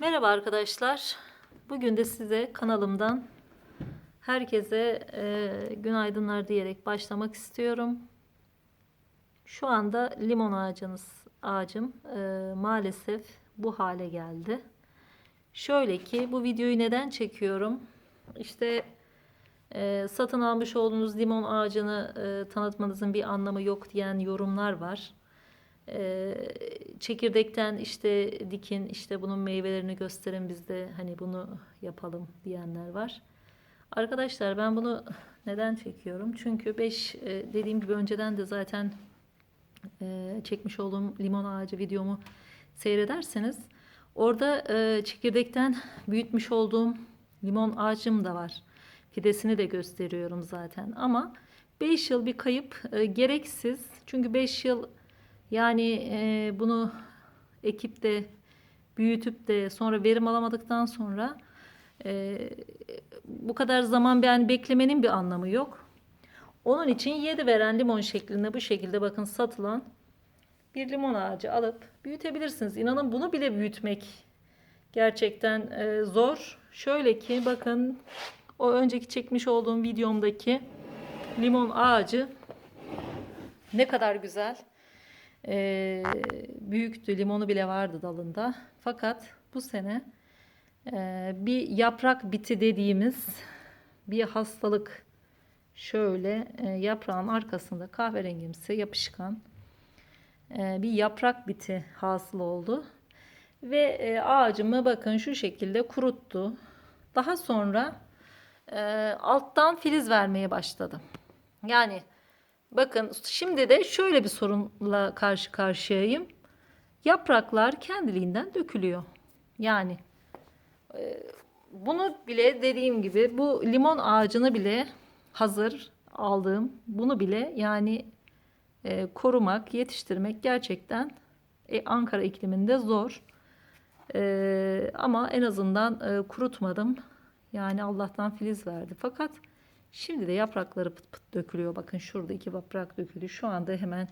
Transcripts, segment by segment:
Merhaba arkadaşlar. Bugün de size kanalımdan herkese e, günaydınlar diyerek başlamak istiyorum. Şu anda limon ağacınız ağacım e, maalesef bu hale geldi. Şöyle ki bu videoyu neden çekiyorum? İşte e, satın almış olduğunuz limon ağacını e, tanıtmanızın bir anlamı yok diyen yorumlar var. Ee, çekirdekten işte dikin işte bunun meyvelerini gösterin biz de hani bunu yapalım diyenler var. Arkadaşlar ben bunu neden çekiyorum? Çünkü 5 dediğim gibi önceden de zaten e, çekmiş olduğum limon ağacı videomu seyrederseniz orada e, çekirdekten büyütmüş olduğum limon ağacım da var. Fidesini de gösteriyorum zaten ama 5 yıl bir kayıp e, gereksiz. Çünkü 5 yıl yani e, bunu ekip de büyütüp de sonra verim alamadıktan sonra e, bu kadar zaman yani beklemenin bir anlamı yok. Onun için 7 veren limon şeklinde bu şekilde bakın satılan bir limon ağacı alıp büyütebilirsiniz. İnanın bunu bile büyütmek gerçekten e, zor. Şöyle ki bakın o önceki çekmiş olduğum videomdaki limon ağacı ne kadar güzel. Ee, büyüktü, limonu bile vardı dalında. Fakat bu sene e, bir yaprak biti dediğimiz bir hastalık şöyle e, yaprağın arkasında kahverengimsi yapışkan e, bir yaprak biti hasıl oldu. Ve e, ağacımı bakın şu şekilde kuruttu. Daha sonra e, alttan filiz vermeye başladı. Yani Bakın şimdi de şöyle bir sorunla karşı karşıyayım. Yapraklar kendiliğinden dökülüyor. Yani e, bunu bile dediğim gibi bu limon ağacını bile hazır aldığım bunu bile yani e, korumak, yetiştirmek gerçekten e, Ankara ikliminde zor. Ama en azından kurutmadım. Yani Allah'tan filiz verdi. Fakat Şimdi de yaprakları pıt pıt dökülüyor. Bakın şurada iki yaprak döküldü. Şu anda hemen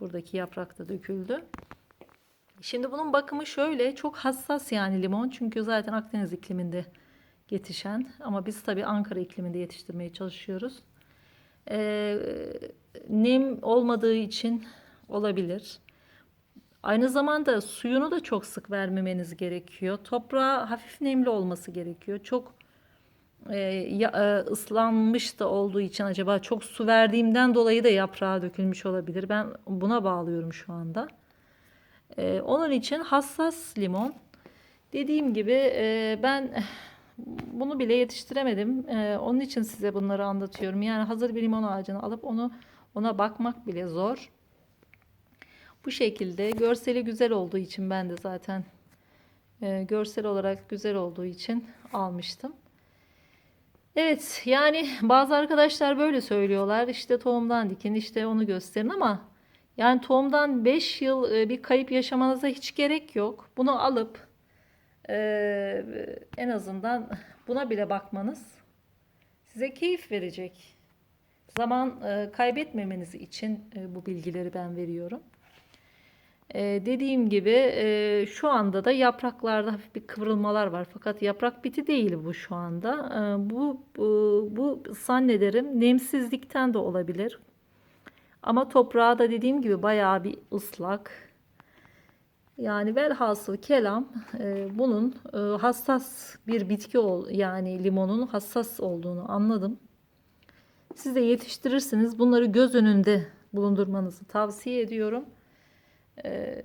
buradaki yaprak da döküldü. Şimdi bunun bakımı şöyle çok hassas yani limon. Çünkü zaten Akdeniz ikliminde yetişen ama biz tabii Ankara ikliminde yetiştirmeye çalışıyoruz. Ee, nem olmadığı için olabilir. Aynı zamanda suyunu da çok sık vermemeniz gerekiyor. Toprağı hafif nemli olması gerekiyor. Çok e, ya, e, ıslanmış da olduğu için acaba çok su verdiğimden dolayı da yaprağı dökülmüş olabilir. Ben buna bağlıyorum şu anda. E, onun için hassas limon. Dediğim gibi e, ben bunu bile yetiştiremedim. E, onun için size bunları anlatıyorum. Yani hazır bir limon ağacını alıp onu ona bakmak bile zor. Bu şekilde görseli güzel olduğu için ben de zaten e, görsel olarak güzel olduğu için almıştım. Evet yani bazı arkadaşlar böyle söylüyorlar işte tohumdan dikin işte onu gösterin ama yani tohumdan 5 yıl e, bir kayıp yaşamanıza hiç gerek yok. Bunu alıp e, en azından buna bile bakmanız size keyif verecek. Zaman e, kaybetmemeniz için e, bu bilgileri ben veriyorum. Ee, dediğim gibi e, şu anda da yapraklarda hafif bir kıvrılmalar var. Fakat yaprak biti değil bu şu anda. Ee, bu, bu, bu zannederim nemsizlikten de olabilir. Ama toprağı da dediğim gibi bayağı bir ıslak. Yani velhasıl kelam e, bunun e, hassas bir bitki ol yani limonun hassas olduğunu anladım. Siz de yetiştirirsiniz. Bunları göz önünde bulundurmanızı tavsiye ediyorum. Ee,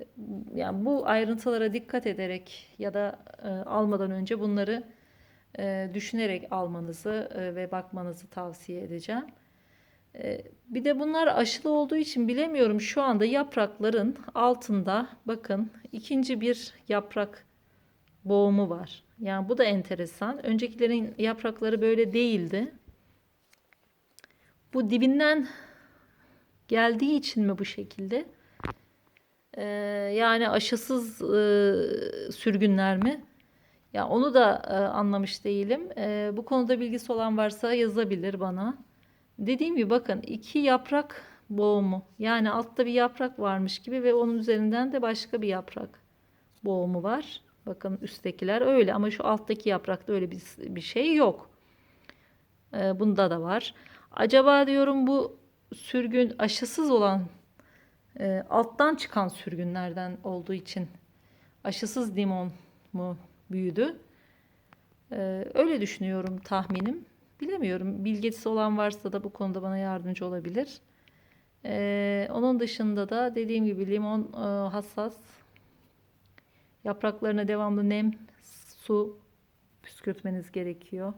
yani bu ayrıntılara dikkat ederek ya da e, almadan önce bunları e, düşünerek almanızı e, ve bakmanızı tavsiye edeceğim. E, bir de bunlar aşılı olduğu için bilemiyorum şu anda yaprakların altında bakın ikinci bir yaprak boğumu var. Yani bu da enteresan. Öncekilerin yaprakları böyle değildi. Bu dibinden geldiği için mi bu şekilde? Ee, yani aşısız e, sürgünler mi? Ya onu da e, anlamış değilim. E, bu konuda bilgisi olan varsa yazabilir bana. Dediğim gibi bakın iki yaprak boğumu. Yani altta bir yaprak varmış gibi ve onun üzerinden de başka bir yaprak boğumu var. Bakın üsttekiler öyle ama şu alttaki yaprakta öyle bir, bir şey yok. Ee, bunda da var. Acaba diyorum bu sürgün aşısız olan e, alttan çıkan sürgünlerden olduğu için aşısız limon mu büyüdü? Ee, öyle düşünüyorum tahminim. Bilemiyorum. Bilgisi olan varsa da bu konuda bana yardımcı olabilir. Ee, onun dışında da dediğim gibi limon e, hassas. Yapraklarına devamlı nem, su püskürtmeniz gerekiyor.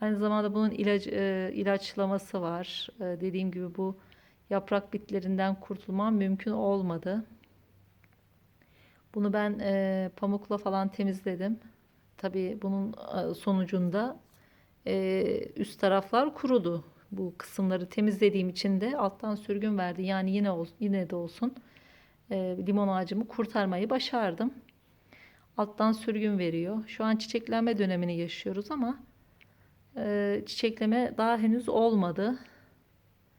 Aynı zamanda bunun ilaç, e, ilaçlaması var. E, dediğim gibi bu yaprak bitlerinden kurtulmam mümkün olmadı. Bunu ben e, pamukla falan temizledim. Tabii bunun e, sonucunda e, üst taraflar kurudu. Bu kısımları temizlediğim için de alttan sürgün verdi. Yani yine ol, yine de olsun e, limon ağacımı kurtarmayı başardım. Alttan sürgün veriyor. Şu an çiçeklenme dönemini yaşıyoruz ama e, çiçekleme daha henüz olmadı.